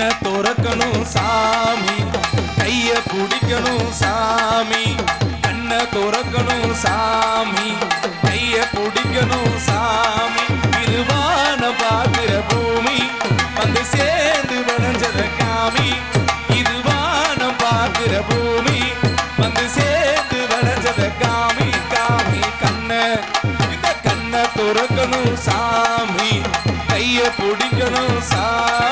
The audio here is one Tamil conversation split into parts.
கண்ணை துறக்கணும் சாமி. கைய பிடிக்கணும் சாமி. கண்ணை துறக்கணும் சாமி. கைய பிடிக்கணும் சாமி. இருவான பார்க்கிற பூமி. வந்து சேர்ந்து வளைஞ்சத காமி. இருவான பார்க்கிற பூமி. வந்து சேர்ந்து வளைஞ்சத காமி காமி கண்ணை. இந்த கண்ணை துறக்கணும் சாமி. கைய பிடிக்கணும் சாமி.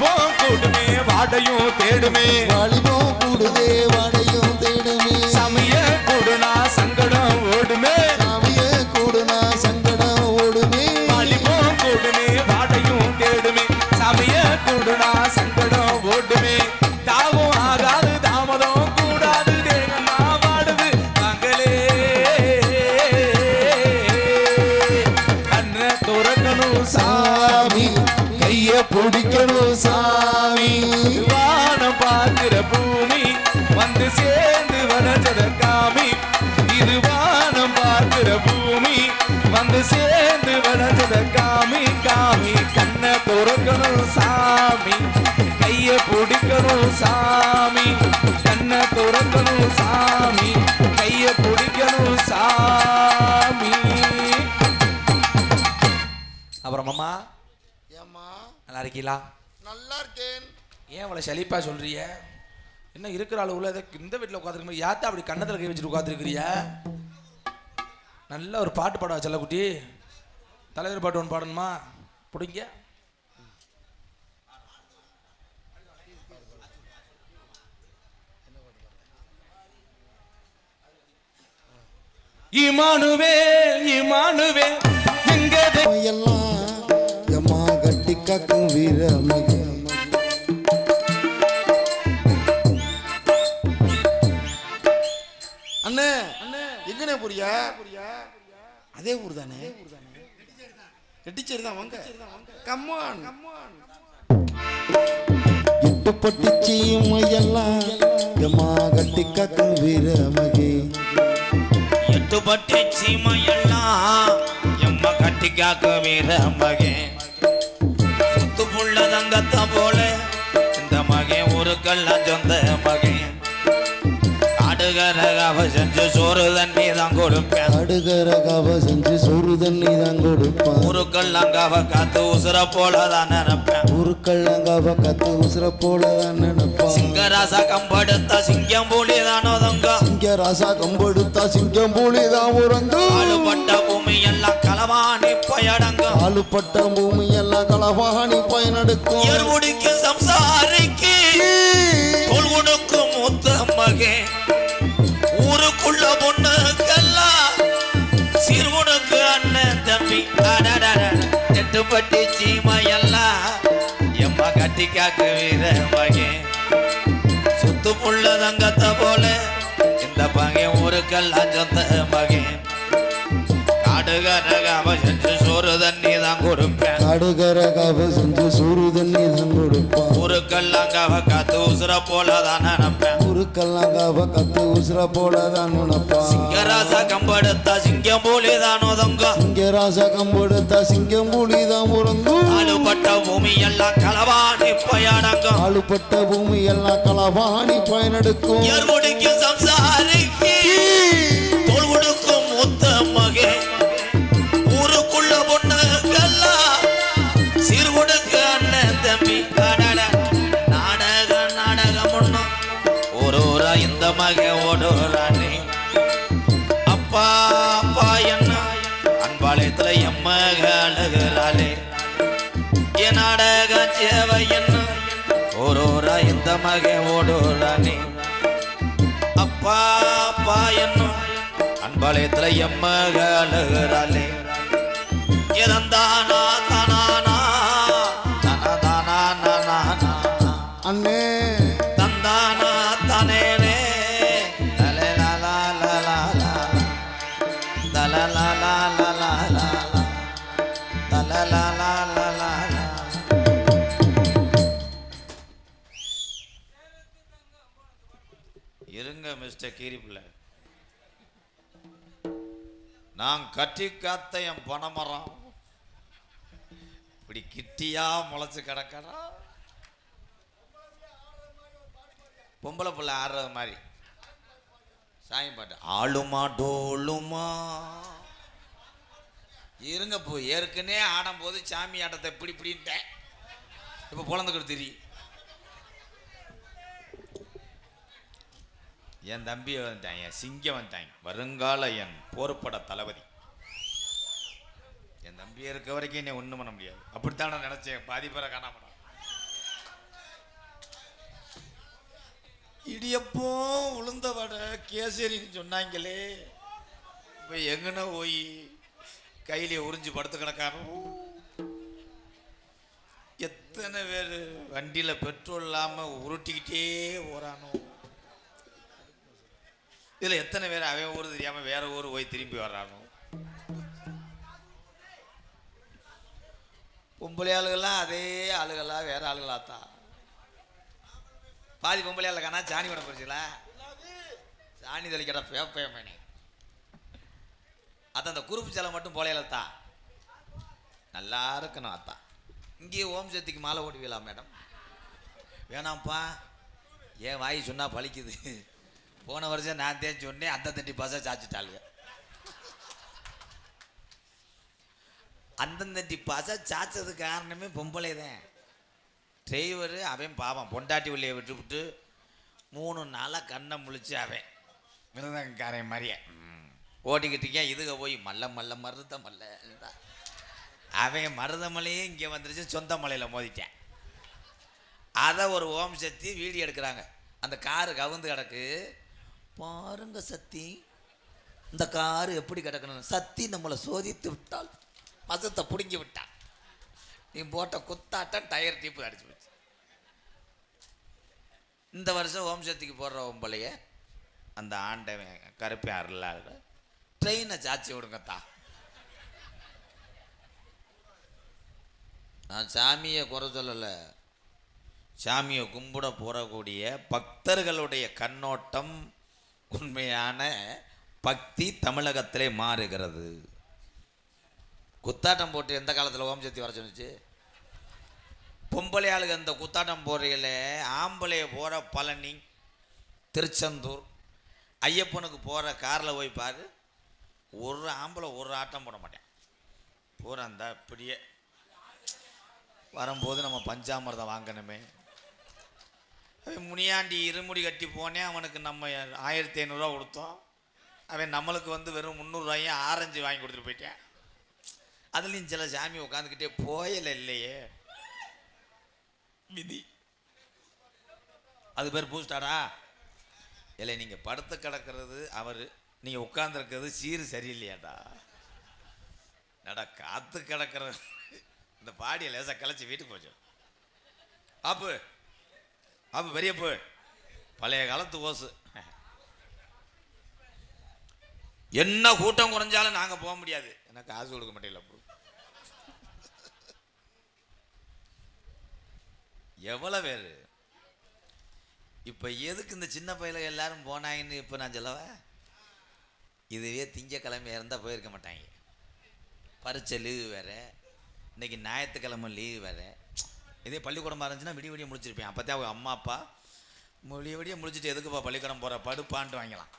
வாலிபம் கூடுமே வாடையும் தேடுமே. வாலிபம் கூடுதே வாடையும் வனஜத காமி காமி. கண்ணை துறக்கணும் சாமி. கைய பிடிக்கணும் சாமி. கண்ணை துறக்கணும் சாமி. கைய பிடிக்கணும் சாமி. அப்புறம் அம்மா ஏம்மா? நல்லா இருக்கீங்களா நல்லா இருக்கேன். ஏன் இவ்வளோ செழிப்பா சொல்றிய என்ன இருக்கிற அளவுல இந்த வீட்டில் உட்காந்துருக்கும் யாத்தா அப்படி கண்ணத்தில் கை வச்சுட்டு உட்காந்துருக்கிறிய நல்ல ஒரு பாட்டு பாடவா செல்லக்குட்டி. தலைவர் பாட்டு ஒன்று பாடணுமா? பிடிங்க. இமானுவே இமானுவே எங்க எல்லாம் எம்மா கட்டி காக்கும் வீரமகன் அண்ணே. எங்கண்ணே புரியா அதே ஊர் தானே? ரெட்டிச்சேரி தான் வாங்க. கம்மான் எட்டு பட்டு எல்லாம் எம்மா கட்டி காக்கும் வீரமகே. எட்டுப்பட்டி சீமையெல்லாம் எம்ம கட்டி காக்க வீர மகன் சுத்து புள்ள தங்கத்த போல இந்த மகன் ஒரு கல்லாம் சொந்த மகன் காடுகரகாவ செஞ்சு சோறு தண்ணி தான் கொடுப்பேன். அடுகர கவ செஞ்சு சோறு தண்ணி தான் கொடுப்பான். ஒரு கல்லாங்காவ காத்து உசுர போல தான் நினைப்பேன் ஊருக்கள்ளங்காவ கத்து உசுர போல தான் நினைப்பான் சிங்கராசா கம்படுத்த சிங்கம் புலி தானோ தங்க சிங்க ராசா கம்பெடுத்தா சிங்கம் பூலி தான் உறங்கும். ஆளுபட்ட பூமி எல்லாம் களவாணி பயடங்க ஆளுப்பட்ட பூமி எல்லாம் களவாணி பயனெடுக்கும். உயர் முடிக்கு சம்சாரிக்கு. தோல் கொடுக்கும் மூத்த மகன் ஊருக்குள்ள பொண்ணுக்கெல்லாம் சிறுவனுக்கு அண்ணன் தம்பி. சீமையெல்லாம் எம்மா கட்டி காக்கு வீர மகன் சுத்து புள்ள தங்கத்தை போல இந்த பகன் ஊருக்கெல்லாம் சொந்த மகன் காடுகரகாம செஞ்சு சோறு தண்ணி தான் கொடுப்பேன். அடுகர செஞ்சு சோறு தண்ணி தான் கொடுப்பான் ஊருக்கெல்லாம் கவ காத்து உசுர போல தான் நினைப்பேன் ஊருக்கள்ளங்காவ கத்து உசுர போல தான் நினைப்பான் சிங்கராசா கம்பெடுத்தா சிங்கம் போலே தான் ஒதங்க சிங்க ராசா கம்பெடுத்தா சிங்கம் பூலி தான் உறங்கும் ஆளுபட்ட பூமி எல்லாம் களவாணி பயடங்க ஆளுப்பட்ட பூமி எல்லாம் களவாணி பயனெடுக்கும் எருமுடிக்கு மக ஓடுறானே அப்பா அப்பா என்ன? அன்பாளையத்துல எம்மக அழுகிறாளே என் நாடக சேவை என்ன? ஒரு இந்த மக ஓடுறானே அப்பா அப்பா என்ன? அன்பாளையத்துல எம்மக அழுகிறாளே இறந்தானா தானானா தானா தானா அண்ணே இருங்க கீரி பிள்ளை. நான் கட்டி காத்த என் பனைமரம். இப்படி கிட்டியா முளைச்சு கிடக்கடா. பொம்பளை பிள்ளை ஆடுறது மாதிரி. சாமி பாட்டு ஆளுமா டோலுமா இருங்க போ ஏற்கனவே ஆடும்போது சாமி ஆட்டத்தை இப்படி இப்படின்ட்டேன் இப்போ குழந்தைக்கு தெரியும் என் தம்பி வந்துட்டான் என் சிங்கம் வந்துட்டாங்க வருங்கால என் போர்ப்பட தளபதி. என் தம்பி இருக்க வரைக்கும் என்னை ஒன்றும் பண்ண முடியாது. அப்படித்தான் நான் நினைச்சேன். பாதி பேரை இடியப்போ உளுந்த வடை கேசரின்னு சொன்னாங்களே. இப்போ எங்கன போய் கையிலே உறிஞ்சு படுத்து கிடக்கானோ எத்தனை பேர் வண்டியில் பெட்ரோல் இல்லாமல் உருட்டிக்கிட்டே போகிறானோ இதில் எத்தனை பேர் அவன் ஊர் தெரியாமல் வேற ஊர் போய் திரும்பி வர்றானோ? பொம்பளை ஆளுகள்லாம் அதே ஆளுகளா வேற ஆளுகளா தான். பாதி பொம்பளை ஆளுக்கானா சாணி விட போச்சுங்களா சாணி தெளிக்கடா பேப்பேமேனே அதான் அந்த குறுப்பு செலை மட்டும் போலையில தான். நல்லா இருக்கணும் அத்தான் இங்கேயே ஓம் சக்திக்கு மாலை ஓட்டுவீங்களா மேடம். வேணாம்ப்பா. ஏன் வாய் சொன்னால் பழிக்குது. போன வருஷம் நான் தேன் சொன்னேன் அந்த தண்டி பச சாச்சிட்டாளுங்க அந்தந்தண்டி பசை சாச்சது காரணமே பொம்பளை தான். டிரைவர் அவன் பாவம் பொண்டாட்டி உள்ளே விட்டுவிட்டு மூணு நாளாக கண்ணை முழிச்சு அவன். மிருதங்காரன் மாதிரியே. ம். ஓட்டிக்கிட்டீங்க இதுக போய் மல்ல மல்ல மருத மல்ல அவன் மருதமலையே இங்கே வந்துருச்சு சொந்த மலையில் மோதிட்டேன். அதை ஒரு ஓம் சக்தி வீடியோ எடுக்கிறாங்க. அந்த காரு கவுந்து கிடக்கு. பாருங்க சக்தி இந்த காரு எப்படி கிடக்கணும்? சக்தி நம்மளை சோதித்து விட்டால் மசத்தை பிடுங்கி விட்டான் நீ போட்ட குத்தாட்டம் டயர் டீப்பு அடிச்சு போச்சு. இந்த வருஷம் ஓம் சக்திக்கு போடுற ஒம்பளைய அந்த ஆண்டவன் கருப்பேன் அருளாக ட்ரெயினை சாச்சி விடுங்கத்தா நான் சாமியை குறை சொல்லலை. சாமியை கும்பிட போகக்கூடிய பக்தர்களுடைய கண்ணோட்டம் உண்மையான பக்தி தமிழகத்திலே மாறுகிறது. குத்தாட்டம் போட்டு எந்த காலத்தில் ஓம் சக்தி வர சொன்னிச்சு? பொம்பளை ஆளுங்க அந்த குத்தாட்டம் போடுறையில் ஆம்பளைய போகிற பழனி திருச்செந்தூர் ஐயப்பனுக்கு போகிற காரில் போய் பாரு ஒரு ஆம்பளை ஒரு ஆட்டம் போட மாட்டேன். போகிற அந்த அப்படியே வரும்போது நம்ம பஞ்சாமிர்தம் வாங்கணுமே. அவன் முனியாண்டி இருமுடி கட்டி போனேன் அவனுக்கு நம்ம ஆயிரத்தி ஐநூறுரூவா கொடுத்தோம். அவன் நம்மளுக்கு வந்து வெறும் முந்நூறுரூவாயும் ஆரஞ்சு வாங்கி கொடுத்துட்டு போயிட்டேன். அதுலேயும் சில சாமி உட்காந்துக்கிட்டே போயல இல்லையே. விதி அது பேர் பூஸ்டாரா? இல்லை நீங்கள் படுத்து கிடக்கிறது அவர் நீங்கள் உட்காந்துருக்கிறது சீர் சரியில்லையாடா. நடா காத்து கிடக்கிற இந்த பாடியை லேசாக கிளச்சி வீட்டுக்கு போச்சு. அப்போ அப்போ பெரியப்பு பழைய காலத்து ஓசு. என்ன கூட்டம் குறைஞ்சாலும் நாங்கள் போக முடியாது. எனக்கு காசு கொடுக்க மாட்டேங்கல அப்போ எவ்வளோ பேர்? இப்போ எதுக்கு இந்த சின்ன பையல எல்லாரும் போனாங்கன்னு இப்போ நான் சொல்லவா? இதுவே திங்கக்கிழமை இருந்தால் போயிருக்க மாட்டாங்க. பரீட்சை லீவு வேறு. இன்னைக்கு ஞாயிற்றுக்கிழமை லீவு வேறு. இதே பள்ளிக்கூடமாக இருந்துச்சுன்னா விடிய விடிய முடிச்சிருப்பேன் அப்போ தான் அம்மா அப்பா விடிய விடிய முடிச்சுட்டு எதுக்குப்பா பள்ளிக்கூடம் போகிற படுப்பான்ட்டு வாங்கலாம்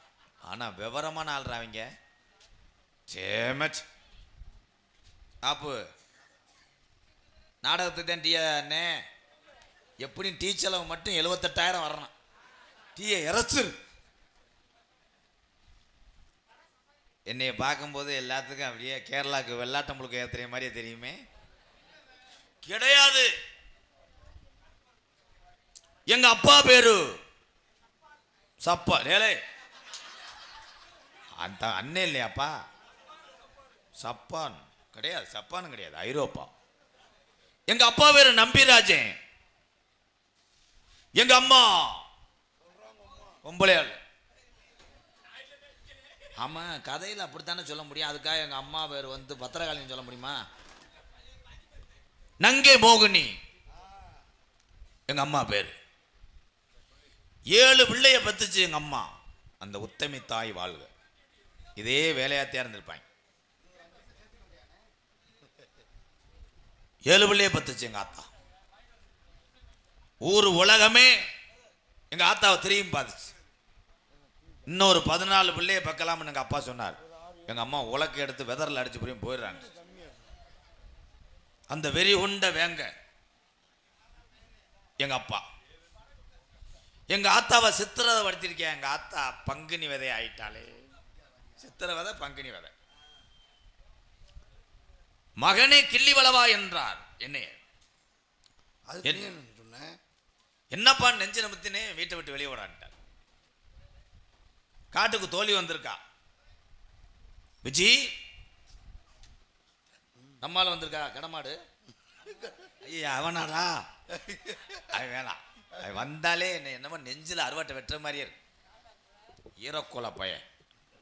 ஆனால் விவரமான ஆள்றா அவங்க. சேமச் ஆப்பு. நாடகத்துக்கு தான் டீயா அண்ணே. எப்படியும் டீ செலவு மட்டும் எழுபத்தெட்டாயிரம் வரணும். டீயை இறச்சிரு. என்னைய பார்க்கும்போது எல்லாத்துக்கும் அப்படியே கேரளாவுக்கு வெள்ளாட்டம்புழுக்கு ஏற்றுற மாதிரியே தெரியுமே. கிடையாது. எங்க அப்பா பேரு? சப்பா ஏலே. அந்த அண்ணன் இல்லையாப்பா? சப்பான். கிடையாது சப்பான் கிடையாது ஐரோப்பா. எங்க அப்பா பேரு நம்பிராஜன் எங்க அம்மா? பொம்பளையாள். ஆமா கதையில் அப்படித்தானே சொல்ல முடியும். அதுக்காக எங்க அம்மா பேர் வந்து பத்திரகாளின்னு சொல்ல முடியுமா? நங்கே மோகினி. எங்க அம்மா பேர்? ஏழு பிள்ளைய பத்துச்சு எங்கள் அம்மா. அந்த உத்தமி தாய் வாழ்க. இதே வேலையாத்தியாக இருந்திருப்பாங்க. ஏழு பிள்ளைய பத்துச்சு எங்கள் ஆத்தா. ஊர் உலகமே எங்கள் ஆத்தாவை திரும்பி பார்த்துச்சு. இன்னொரு பதினாலு பிள்ளைய பக்கலாம்னு எங்கள் அப்பா சொன்னார். எங்கள் அம்மா உலக்க எடுத்து வெதரில் அடிச்சு புரியும் போயிடுறாங்க. அந்த வெறி உண்ட வேங்க எங்கள் அப்பா. எங்க ஆத்தாவை சித்திரதை படுத்திருக்கேன் எங்க ஆத்தா பங்குனி விதை ஆயிட்டாளே. சித்திர விதை பங்குனி விதை. மகனே கிள்ளி வளவா என்றார். என்னைய? அது என்னப்பா நெஞ்சு நமுத்தினே வீட்டை விட்டு வெளியே ஓடான்ட்டார். காட்டுக்கு தோழி வந்திருக்கா. விஜி நம்மால வந்திருக்கா? கடமாடு? ஐயா அவனாடா. அவன் வேணாம். வந்தாலே என்ன என்னமோ நெஞ்சில் அறுவாட்டை வெட்டுற மாதிரியே இருக்கு. ஈரக்கோல பையன்.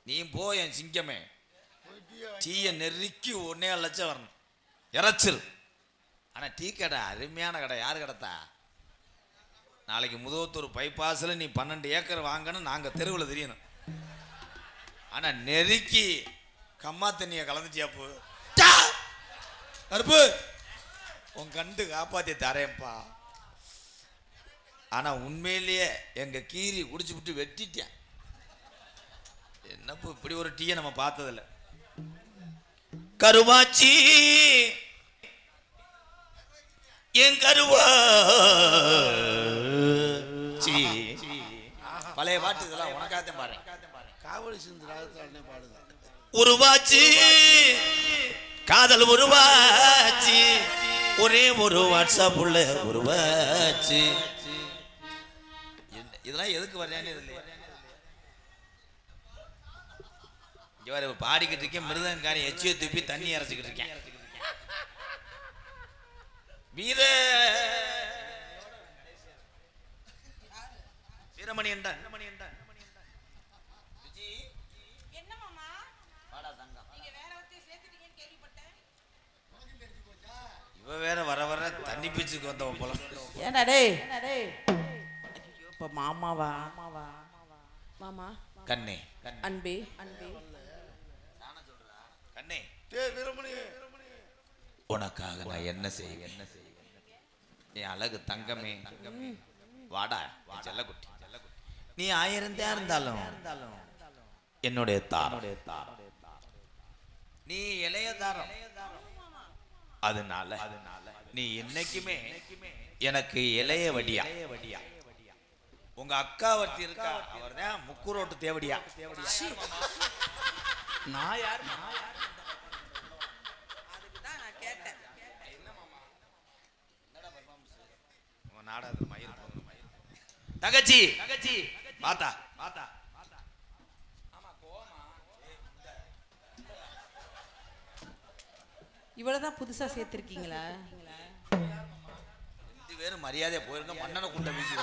நீ போ என் சிங்கமே. டீயை நெருக்கி ஒன்னே லட்சம் வரணும். இறைச்சல். ஆனால் டீ கடை அருமையான கடை. யார் கடத்தா? நாளைக்கு முதுவத்தூர் பைபாஸில் நீ பன்னெண்டு ஏக்கர் வாங்கணும் நாங்கள் தெருவில் தெரியணும். ஆனால் நெருக்கி கம்மா தண்ணியை கலந்துச்சியாப்பு கருப்பு! உன் கண்டு காப்பாற்றி தரேன்ப்பா. ஆனால் உண்மையிலேயே எங்கள் கீரி குடிச்சு விட்டு வெட்டிட்டேன். என்னப்போ இப்படி ஒரு டீயை நம்ம பார்த்ததில்ல. கருவாச்சி என் கருவாச்சி. பழைய பாட்டு இதெல்லாம் உனக்காகத்தான் பாரு காவடி சிந்து ராகத்தாலே பாடுது. உருவாச்சு காதல் உருவாச்சு. ஒரே ஒரு வாட்ஸ்அப் உள்ள உருவாச்சு. இதெல்லாம் எதுக்கு வர்றானே இதுல இங்க வர பாடிக்கிட்டு இருக்கேன் மிருதங்காரி எச்சியை துப்பி தண்ணி இறைச்சிக்கிட்டு இருக்கேன். வீர. வீரமணி என்றான் இவ வேற வர வர தண்ணி பீச்சுக்கு வந்தவ போல. ஏண்டா டேய்? இப்ப மாமாவா? மாமாவா மாமா. கண்ணே. அன்பே. அன்பே கண்ணே. டே வீரமணி. உனக்காக நான் என்ன செய்வேன்? என்ன செய்வேன் என் அழகு தங்கமே. வாடா என் செல்லக்குட்டி. நீ ஆயிரம் தான் இருந்தாலும் என்னுடைய தாரம் நீ இளைய தாரம். அதனால நீ என்னைக்குமே எனக்கு இளைய வடியா. உங்க அக்கா ஒருத்தி இருக்கா? அவர் தான் முக்குரோட்டு தேவடியா. நான் யார்? நாடகத்துல மயில். தங்கச்சி! தங்கச்சி! பாத்தா பாத்தா இவ்வளவுதான் புதுசா சேர்த்திருக்கீங்களா? பேரும் மரியாதையா போயிருங்க மன்னனை குண்ட வீசி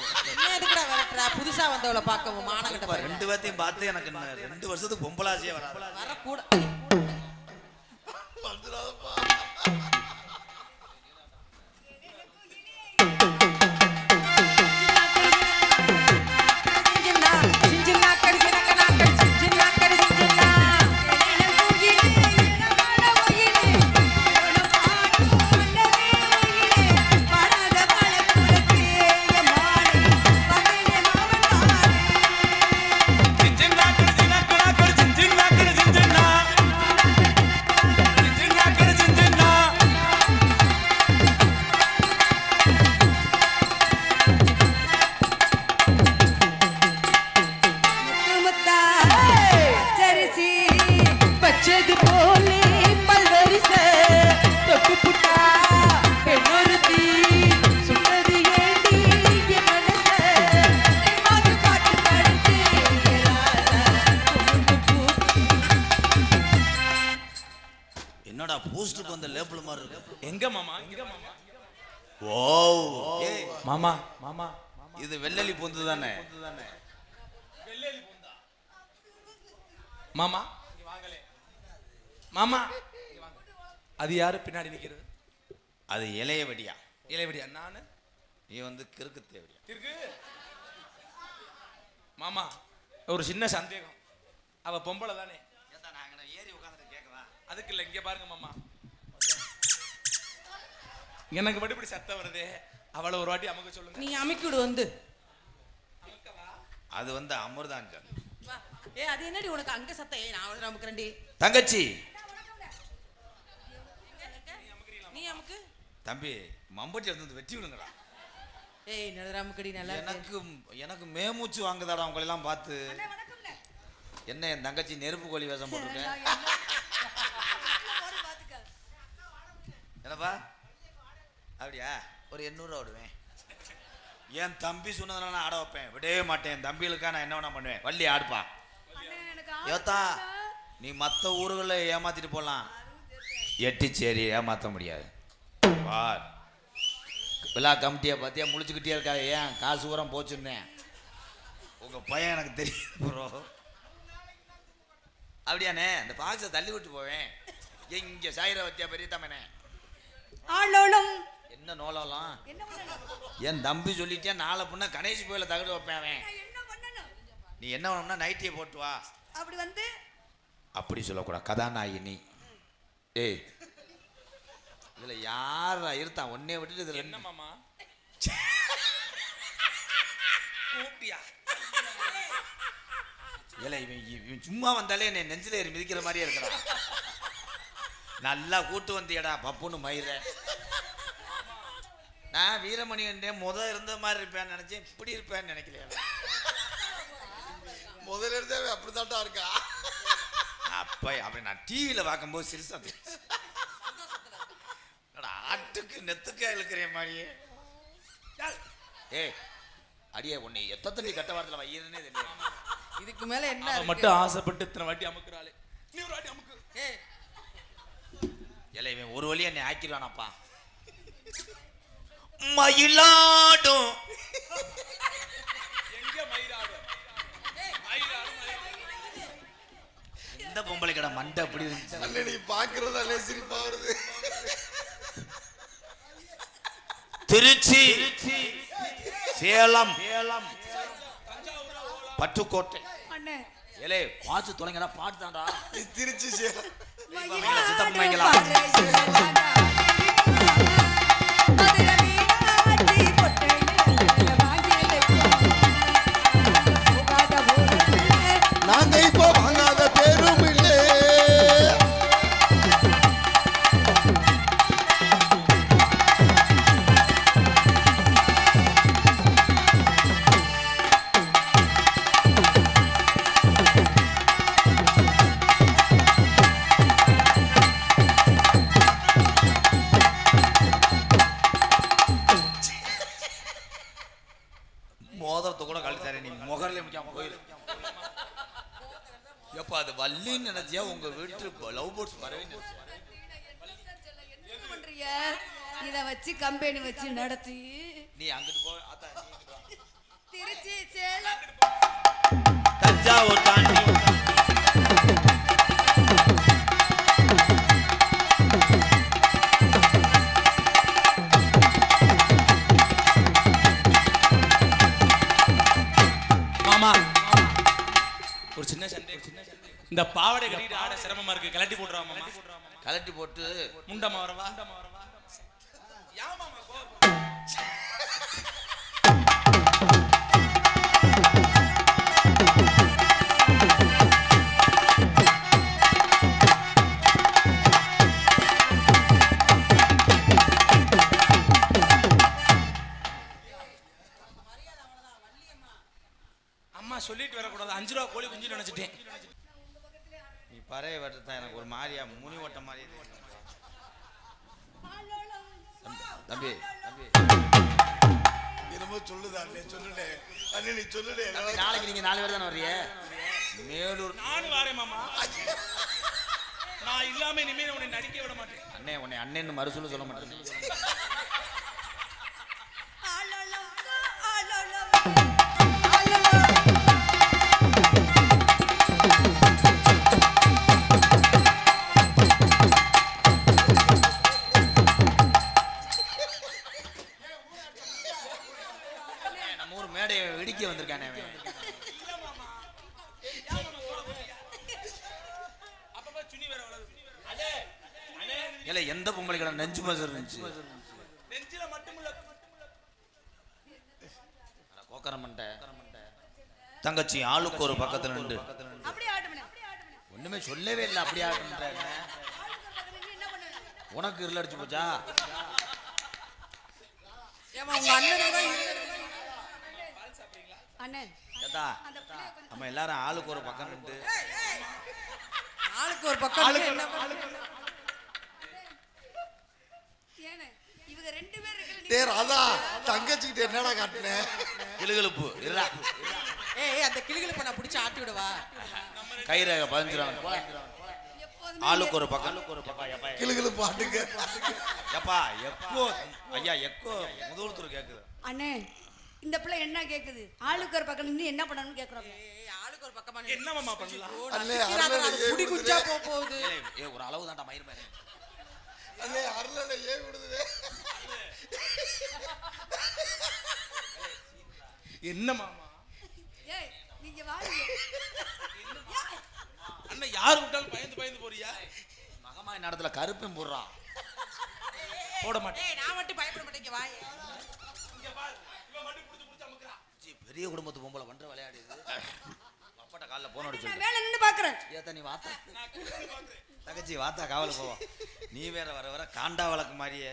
எதுக்குடா விரட்டுறா? புதுசா வந்தவளை பார்க்கவும் இப்ப ரெண்டு பேர்த்தையும் பார்த்து எனக்கு ரெண்டு வருஷத்துக்கு பொம்பளாசியே வராது. வரக்கூட ஓ மாமா மாமா. இது வெள்ளலி பொந்து தானே? மாமா. மாமா. அது யாரு பின்னாடி நிக்கிறது? அது இளைய வெடியா இளையவடியா. நானு? நீ வந்து கிறுக்கு இருக்கு மாமா ஒரு சின்ன சந்தேகம். அவ பொம்பளை தானே? ஏறி உட்காந்துட்டு கேட்கவா அதுக்கு இல்ல இங்க பாருங்க மாமா. எனக்கு மட்டும் இப்படி சத்தம் வருது? அவளை ஒரு வாட்டி அமுக்க சொல்லுங்க. நீ அமைக்கி விடு வந்து அது வந்து அமிர்தாங்க வா. ஏ அது என்னடி உனக்கு அங்க சத்தம்? ஏய் நான் வந்து அமுக்குறேன்டி. தங்கச்சி! நீ அமுக்கு. தம்பி மம்பட்டி எடுத்து வந்து வெட்டி விடுங்கடா. ஏய் நல்ல அமுக்கடி நல்லா எனக்கு எனக்கு மேமூச்சு வாங்குதாடா உங்களை எல்லாம் பார்த்து. என்ன என் தங்கச்சி நெருப்பு கோழி வேஷம் போட்டிருக்கேன்? என்னப்பா? அப்படியா? ஒரு எண்ணூறுரூவா விடுவேன். என் தம்பி சொன்னதுனால நான் ஆட வைப்பேன். விடவே மாட்டேன். என் தம்பிகளுக்கா நான் என்ன வேணா பண்ணுவேன். வள்ளி ஆடுப்பா. ஏத்தா நீ மற்ற ஊர்களில் ஏமாத்திட்டு போகலாம் எட்டிச்சேரி ஏமாற்ற முடியாது. பார். விழா கமிட்டியை பார்த்தியா முழிச்சுக்கிட்டே இருக்கா ஏன்? காசு ஊரம் போச்சுன்னேன் உங்கள் பையன் எனக்கு தெரியும் ப்ரோ அப்படியாண்ணே? இந்த பாக்ஸை தள்ளி விட்டு போவேன். எங்க சாயிர வத்தியா பெரிய தம்மனே ஆளோளம் என்ன நோலலாம் என் தம்பி சொல்லிட்டே நாளை புண்ணா கணேஷ் கோயில தகடு வைப்பேன் நீ என்ன பண்ணணும்னா நைட்டியை போட்டு வா. அப்படி வந்து? அப்படி சொல்லக்கூடாது. கதாநாயகி ஏய் இதுல யாரா இருத்தான் ஒன்னே விட்டுட்டு இதுல என்ன மாமா? ஏல இவன் இவன் சும்மா வந்தாலே என்னை நெஞ்சில ஏறி மிதிக்கிற மாதிரியே இருக்கிறான். நல்லா கூட்டு வந்தியடா பப்புன்னு மயிர நான் வீரமணி என்றேன் முத இருந்த மாதிரி இருப்பேன்னு நினைச்சேன் இப்படி இருப்பேன்னு நினைக்கலையா? முதல்ல இருந்தே அப்படித்தான்டா இருக்கா அப்ப அப்படி நான் டிவியில பார்க்கும்போது சிறுசா தெரியுது. என்னடா, ஆட்டுக்கு நெத்துக்கா இழுக்கிற மாதிரியே. ஏய் அடியே உன்னை எத்தனை கட்ட வாரத்தில் வையிருன்னே தெரியல இதுக்கு மேல என்ன? மட்டும் ஆசைப்பட்டு இத்தனை வாட்டி அமுக்குறாளே. நீ ஒரு வாட்டி அமுக்கு. ஏய். இல்லை இவன் ஒரு வழி என்னை ஆக்கிடுவானப்பா. மயிலாடும். இந்த பொம்பளை கடை மண்டை அப்படி இருந்துச்சு. அண்ணே நீ பாக்குறதாலே சிரிப்பா வருது. திருச்சி சேலம் சேலம் பட்டுக்கோட்டை. அண்ணே. ஏலே வாட்சு தொலைங்கடா பாட்டு தான்டா. நீ திருச்சி சேலம். சித்தப்பா ஒரு சின்ன சண்டை. இந்த பாவாடை கட்டிட்டு ஆட சிரமமா இருக்கு. கலட்டி மாமா. கலட்டி போட்டு முண்டமா வரவா சொல்லிட்டு வரக்கூடாது. அஞ்சு ரூபா கோழி குஞ்சு நினைச்சிட்டேன். நீ பறைய வெட்டத்தான் எனக்கு ஒரு மாதிரியா முனி ஓட்ட மாதிரி. தம்பி தம்பி. என்னமோ சொல்லுதா அண்ணே சொல்லுடே அண்ணே நீ சொல்லுடே தம்பி, நாளைக்கு நீங்க நாலு பேர் தானே வர்றீங்க? மேலூர் நானும் வரேன் மாமா. நான் இல்லாம இனிமே உன்னை நடிக்க விட மாட்டேன். அண்ணே உன்னை அண்ணன்னு மறுசூல சொல்ல மாட்டேன். இருந்துச்சு நெஞ்சில மட்டும் தங்கச்சி ஆளுக்கு ஒரு பக்கத்துல நின்று. ஒண்ணுமே சொல்லவே இல்லை அப்படி ஆடுன்ற உனக்கு இருள் அடிச்சு போச்சா? நம்ம எல்லாரும் ஆளுக்கு ஒரு பக்கம் நின்று. ஆளுக்கு ஒரு பக்கம் டே ராதா தங்கச்சிக்கிட்ட என்னடா காட்டினேன் கிளுகிழுப்பு ஏய் அந்த கிளிகளை நான் பிடிச்சி ஆட்டி விடவா? கைரேகை பதிஞ்சிருவாங்க. எப்போதுமே ஆளுக்கு ஒரு பக்கம். ஆளுக்கு ஒரு பக்கம். எப்பா எப்பா. எக்கோ ஐயா எக்கோ முதல்த்தூர் கேக்குது. அண்ணே இந்த பிள்ளை என்ன கேக்குது? ஆளுக்கு ஒரு பக்கம் நின்னு என்ன பண்ணணும்னு கேக்குறாங்க. ஏய் ஆளுக்கு ஒரு பக்கமா என்னமாமா பண்ணலாம்? அண்ணே, நிக்கிறாங்க, அருளை அது ஏன் குடி குடிச்சா போக போகுது. ஒரு அளவு தான்டா மயிர் மாதிரி அண்ணே அருளை ஏன் விடுதுவே என்ன மாமா? ஏய் நீங்க வாங்க. அண்ணன் யார் விட்டாலும் பயந்து பயந்து போறியா? மகமாய் நடத்துல கருப்பும் போடுறான் போட மாட்டேன். நான் மட்டும் பயப்பட மாட்டேங்க வாய். சீ, பெரிய குடும்பத்து பொம்பளை பண்ற விளையாடுது கால்ல போன் அடிச்சு வேலை நின்று பாக்குறேன். ஏத்த நீ வாத்தா. தகச்சி வாத்தா காவல போவோம். நீ வேற வர வர காண்டா வழக்கு மாதிரியே.